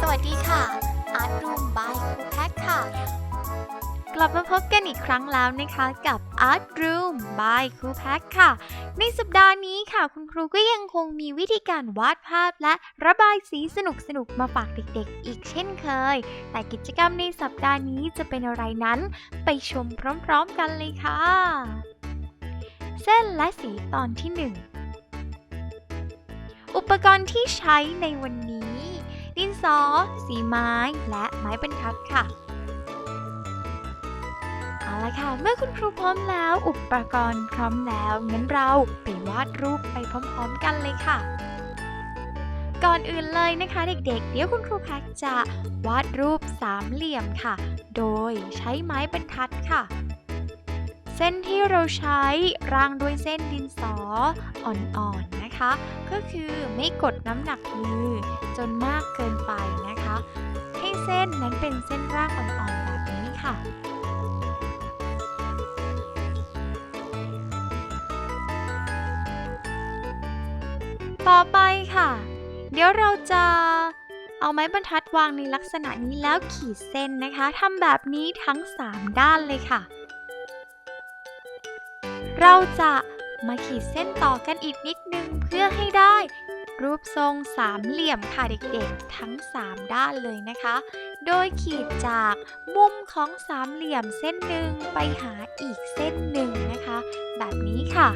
สวัสดีค่ะ Art Room by ครูแพทค่ะ กลับมาพบกันอีกครั้งแล้วนะคะกับ Art Room by ครูแพทค่ะ ในสัปดาห์นี้ค่ะ คุณครูก็ยังคงมีวิธีการวาดภาพและระบายสีสนุกๆมาฝากเด็กๆ อีกเช่นเคย แต่กิจกรรมในสัปดาห์นี้จะเป็นอะไรนั้น ไปชมพร้อมๆกันเลยค่ะ เส้นและสีตอนที่หนึ่ง อุปกรณ์ที่ใช้ในวันนี้ ดินสอ สีไม้ และไม้บรรทัดค่ะ เอาละค่ะ เมื่อคุณครูพร้อมแล้ว อุปกรณ์พร้อมแล้ว งั้นเราไปวาดรูปไปพร้อมๆกันเลยค่ะ ก่อนอื่นเลยนะคะเด็กๆ เดี๋ยวคุณครูแพ็กจะวาดรูปสามเหลี่ยมค่ะ โดยใช้ไม้บรรทัดค่ะเส้นที่เราใช้ร่างด้วยเส้นดินสออ่อนๆ นะคะ ก็คือไม่กดน้ำหนักมือจนมากเกินไปนะคะ ให้เส้นนั้นเป็นเส้นร่างอ่อนๆแบบนี้ค่ะต่อไปค่ะ เดี๋ยวเราจะเอาไม้บรรทัดวางในลักษณะนี้แล้วขีดเส้นนะคะทำแบบนี้ทั้ง 3 ด้านเลยค่ะ เราจะ มาขีดเส้นต่อกันอีกนิดนึงเพื่อให้ได้ รูปทรงสามเหลี่ยมค่ะเด็กๆ ทั้ง 3 ด้านเลยนะคะ โดยขีดจากมุมของสามเหลี่ยมเส้นหนึ่งไปหาอีกเส้นหนึ่งนะคะ แบบนี้ค่ะ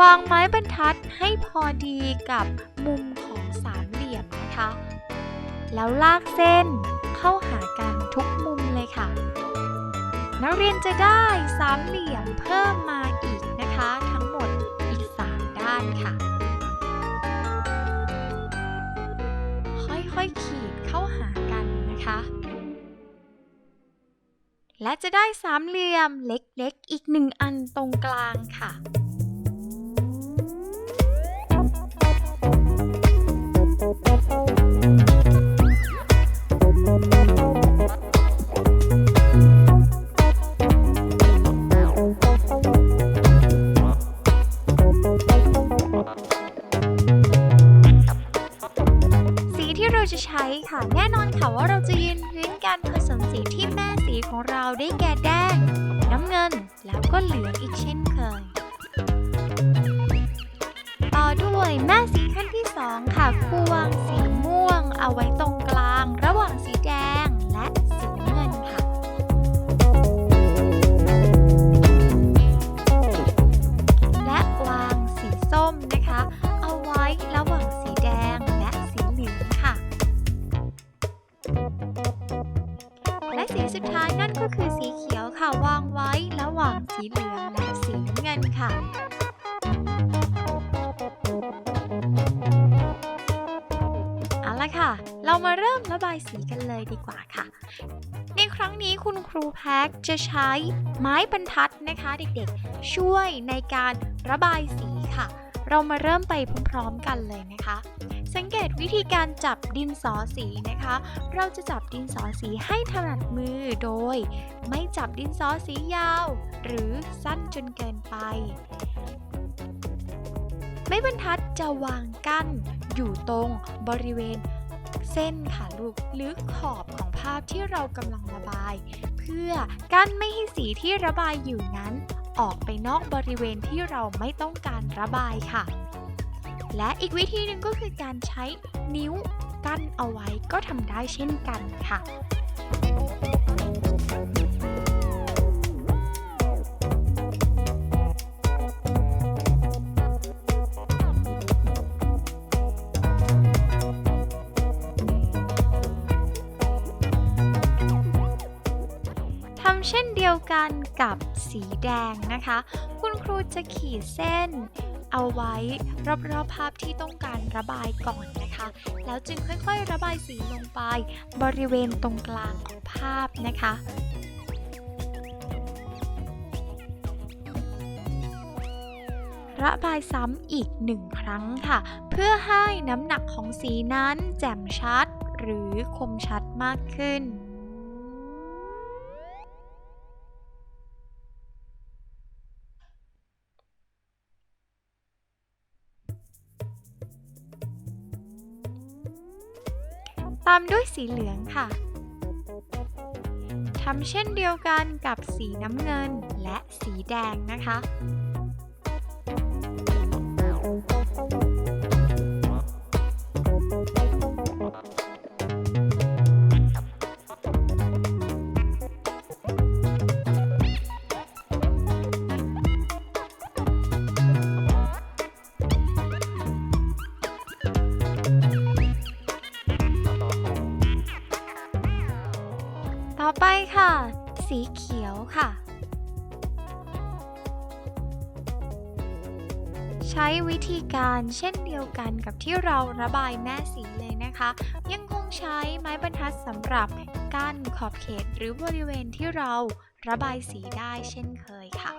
วางไม้บรรทัดให้พอดีกับมุมของสามเหลี่ยมนะคะ แล้วลากเส้น เข้าหากันทุกมุมเลยค่ะ นักเรียนจะได้สามเหลี่ยมเพิ่มมาอีกนะคะ ทั้งหมดอีก 3 ด้านค่ะ ค่อยๆขีดเข้าหากันนะคะ และจะได้สามเหลี่ยมเล็กๆ อีกหนึ่งอันตรงกลางค่ะ เราจะใช้ค่ะแน่นอนค่ะว่าเราจะยืนพื้นการผสมสีที่แม่สีของเราได้แก่แดง น้ำเงินแล้วก็เหลืองอีกเช่นเคย ต่อด้วยแม่สีขั้นที่2ค่ะควงสีม่วง เอาไว้ตรงกลาง ระหว่างสีแดงและสีเงินค่ะ และวางสีส้มนะคะ เอาไว้ระหว่าง สีเหลืองและสีน้ำเงินค่ะเอาละค่ะ เรามาเริ่มระบายสีกันเลยดีกว่าค่ะ ในครั้งนี้คุณครูแพ็กจะใช้ไม้บรรทัดนะคะเด็กๆ ช่วยในการระบายสีค่ะ เรามาเริ่มไปพร้อมๆกันเลยนะคะ สังเกตวิธีการจับดินสอสีนะคะ เราจะจับดินสอสีให้ถนัดมือโดย ไม่จับดินสอสียาว หรือสั้นจนเกินไป ไม้บรรทัดจะวางกั้น อยู่ตรงบริเวณเส้นค่ะลูกหรือขอบของภาพที่เรากำลังระบาย เพื่อกั้นไม่ให้สีที่ระบายอยู่นั้น ออกไปนอกบริเวณที่เราไม่ต้องการระบายค่ะ และอีกวิธีหนึ่งก็คือการใช้นิ้วกั้นเอาไว้ก็ทำได้เช่นกันค่ะำเช่นเดียวกันกับสีแดงนะคะ คุณครูจะขีดเส้นเอาไว้รอบๆภาพที่ต้องการระบายก่อนนะคะ แล้วจึงค่อยๆ ระบายสีลงไป บริเวณตรงกลางของภาพนะคะ ระบายซ้ำอีกหนึ่งครั้งค่ะ เพื่อให้น้ำหนักของสีนั้นแจ่มชัดหรือคมชัดมากขึ้น ตามด้วยสีเหลืองค่ะทำเช่นเดียวกันกับสีน้ำเงินและสีแดงนะคะ สีเขียวค่ะ ใช้วิธีการเช่นเดียวกันกับที่เราระบายแม่สีเลยนะคะ ยังคงใช้ไม้บรรทัดสำหรับกั้นขอบเขตหรือบริเวณที่เราระบายสีได้เช่นเคยค่ะ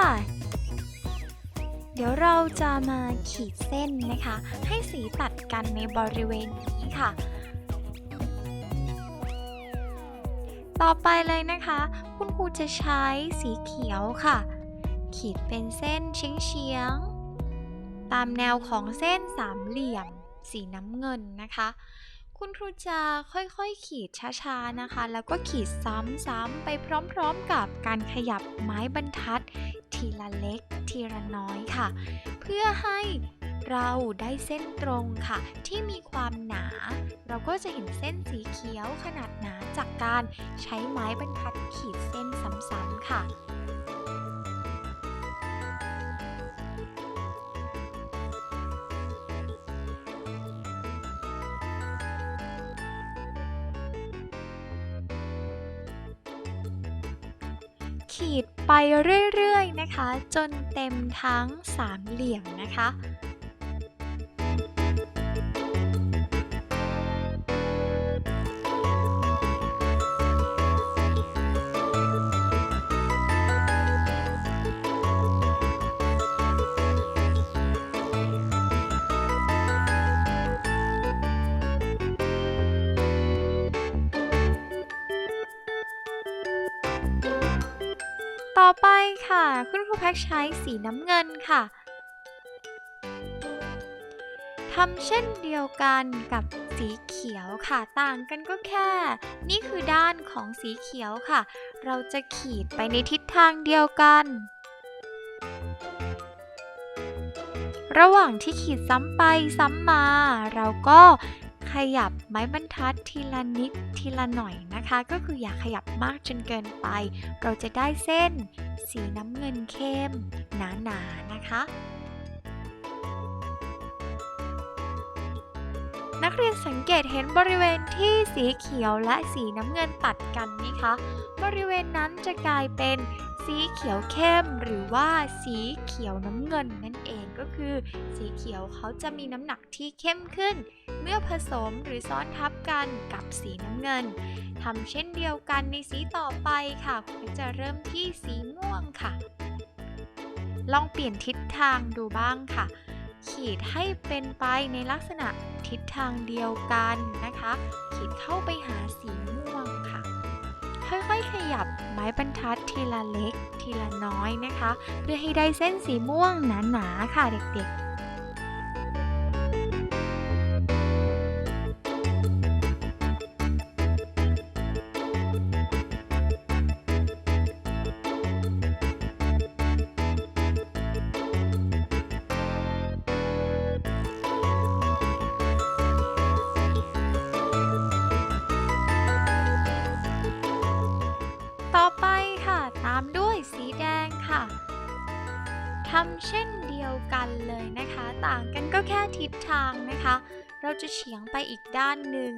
ค่ะ เดี๋ยวเราจะมาขีดเส้นนะคะ ให้สีตัดกันในบริเวณนี้ค่ะ ต่อไปเลยนะคะ คุณครูจะใช้สีเขียวค่ะ ขีดเป็นเส้นเฉียงๆตามแนวของเส้นสามเหลี่ยม สีน้ำเงินนะคะคุณครูจะค่อยๆ ขีดช้าๆนะคะ แล้วก็ขีดซ้ำๆไปพร้อมๆกับการขยับไม้บรรทัด ทีละเล็ก ทีละน้อยค่ะ เพื่อให้เราได้เส้นตรงค่ะ ที่มีความหนา เราก็จะเห็นเส้นสีเขียวขนาดหนาจากการใช้ไม้บรรทัดขีดเส้นซ้ำๆค่ะ ขีดไปเรื่อยๆนะคะ จนเต็มทั้งสามเหลี่ยมนะคะ ต่อไปค่ะ คุณครูแพ็กใช้สีน้ำเงินค่ะทำเช่นเดียวกันกับสีเขียวค่ะ ต่างกันก็แค่ นี่คือด้านของสีเขียวค่ะ เราจะขีดไปในทิศทางเดียวกัน ระหว่างที่ขีดซ้ำไปซ้ำมา เราก็ ขยับไม้บรรทัดทีละนิดทีละหน่อยนะคะ ก็คืออย่าขยับมากจนเกินไป เราจะได้เส้น สีน้ำเงินเข้ม หนาๆนนะคะ นักเรียนสังเกตเห็นบริเวณที่สีเขียวและสีน้ำเงินตัดกันไหมคะ บริเวณนั้นจะกลายเป็น สีเขียวเข้มหรือว่าสีเขียวน้ำเงินนั่นเองก็คือ สีเขียวเขาจะมีน้ำหนักที่เข้มขึ้น เมื่อผสมหรือซ้อนทับกันกับสีน้ำเงินทำเช่นเดียวกันในสีต่อไปค่ะคุณจะเริ่มที่สีม่วงค่ะ ลองเปลี่ยนทิศทางดูบ้างค่ะ ขีดให้เป็นไปในลักษณะทิศทางเดียวกันนะคะ ขีดเข้าไปหาสี ขยับไม้บรรทัดทีละเล็ก ทีละน้อยนะคะ เพื่อให้ได้เส้นสีม่วงหนาๆค่ะเด็กๆ ทิศทางนะคะ เราจะเฉียงไปอีกด้านหนึ่ง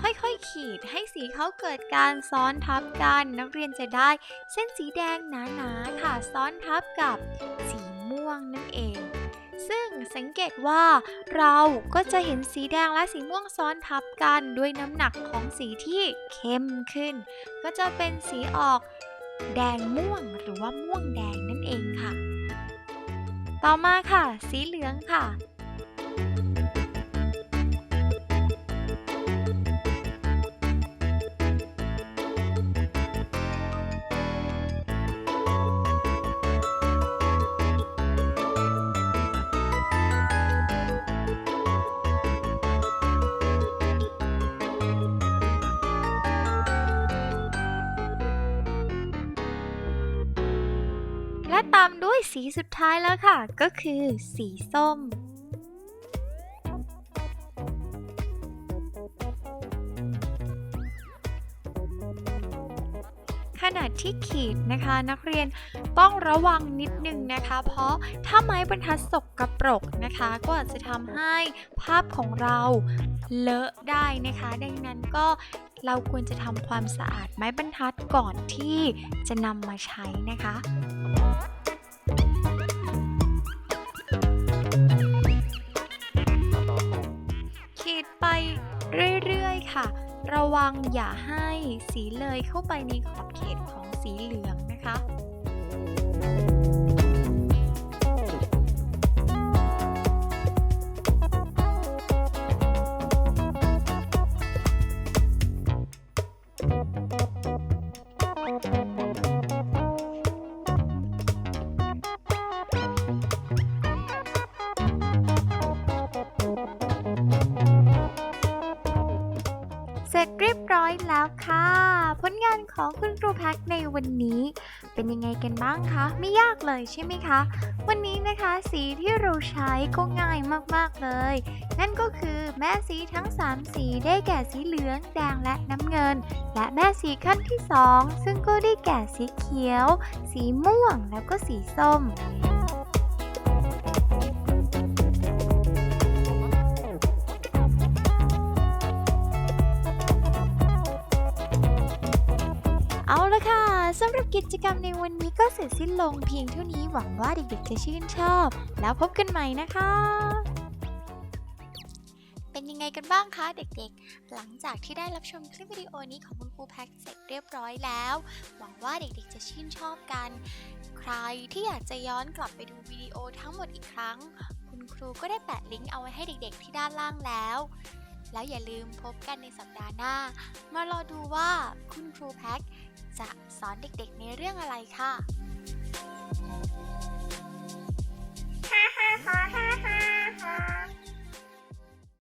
ค่อยๆขีดให้สีเขาเกิดการซ้อนทับกัน นักเรียนจะได้เส้นสีแดงหนาๆค่ะซ้อนทับกับสีม่วงนั่นเอง ซึ่งสังเกตว่าเราก็จะเห็นสีแดงและสีม่วงซ้อนทับกันด้วยน้ำหนักของสีที่เข้มขึ้น ก็จะเป็นสีออกแดงม่วงหรือว่าม่วงแดงนั่นเองค่ะ ต่อมาค่ะ สีเหลืองค่ะและ ด้วยสีสุดท้ายแล้วค่ะ ก็คือสีส้มขณะที่ขีดนะคะนักเรียนต้องระวังนิดนึงนะคะ เพราะถ้าไม้บรรทัดสกกระปรกนะคะ ก็อาจจะทำให้ภาพของเราเลอะได้นะคะ ดังนั้นก็เราควรจะทำความสะอาดไม้บรรทัดก่อนที่จะนำมาใช้นะคะ ขีดไปเรื่อยๆค่ะ ระวังอย่าให้สีเลยเข้าไปในขอบเขตของสีเหลืองนะคะ ของคุณครูแพ็กในวันนี้ เป็นยังไงกันบ้างคะ ไม่ยากเลยใช่ไหมคะ วันนี้นะคะสีที่เราใช้ก็ง่ายมากๆเลย นั่นก็คือแม่สีทั้ง 3 สีได้แก่สีเหลือง แดงและน้ำเงิน และแม่สีขั้นที่ 2 ซึ่งก็ได้แก่สีเขียว สีม่วงแล้วก็สีส้ม สำหรับกิจกรรมในวันนี้ก็เสร็จสิ้นลงเพียงเท่านี้หวังว่าเด็กๆจะชื่นชอบ แล้วพบกันใหม่นะคะ เป็นยังไงกันบ้างคะเด็กๆ หลังจากที่ได้รับชมคลิปวิดีโอนี้ของคุณครูแพ็กเสร็จเรียบร้อยแล้ว หวังว่าเด็กๆจะชื่นชอบกัน ใครที่อยากจะย้อนกลับไปดูวิดีโอทั้งหมดอีกครั้ง คุณครูก็ได้แปะลิงก์เอาไว้ให้เด็กๆ ที่ด้านล่างแล้วแล้วอย่าลืมพบกันในสัปดาห์หน้า มารอดูว่าคุณครูแพ็ก จะสอนเด็กๆในเรื่องอะไรค่ะฮ่าฮ่าฮ่าฮ่าฮ่า